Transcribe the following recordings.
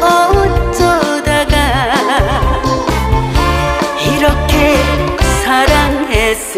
어쩌다가 이렇게 사랑했을까?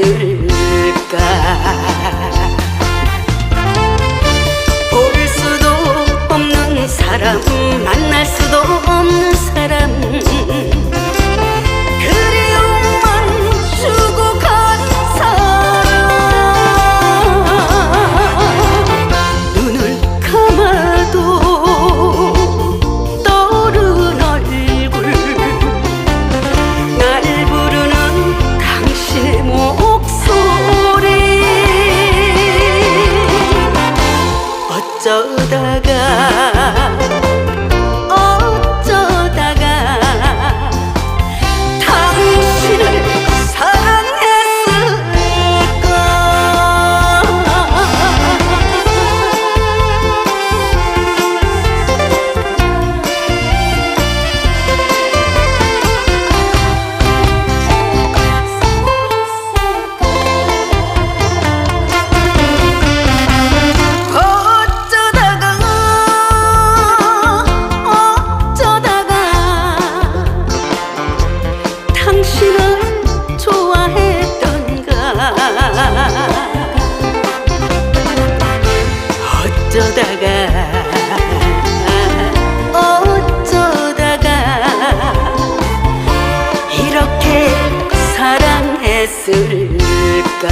있을까?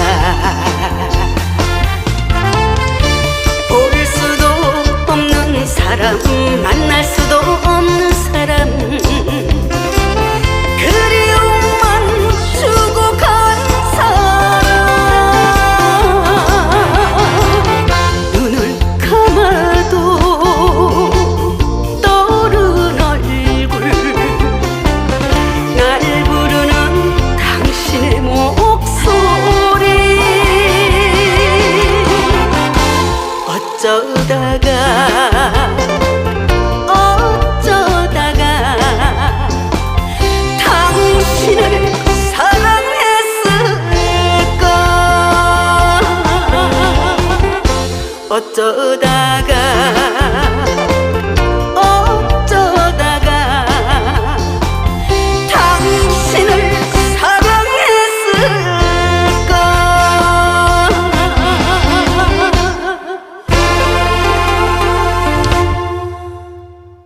어쩌다가 어쩌다가 당신을 사랑했을까? 어쩌다가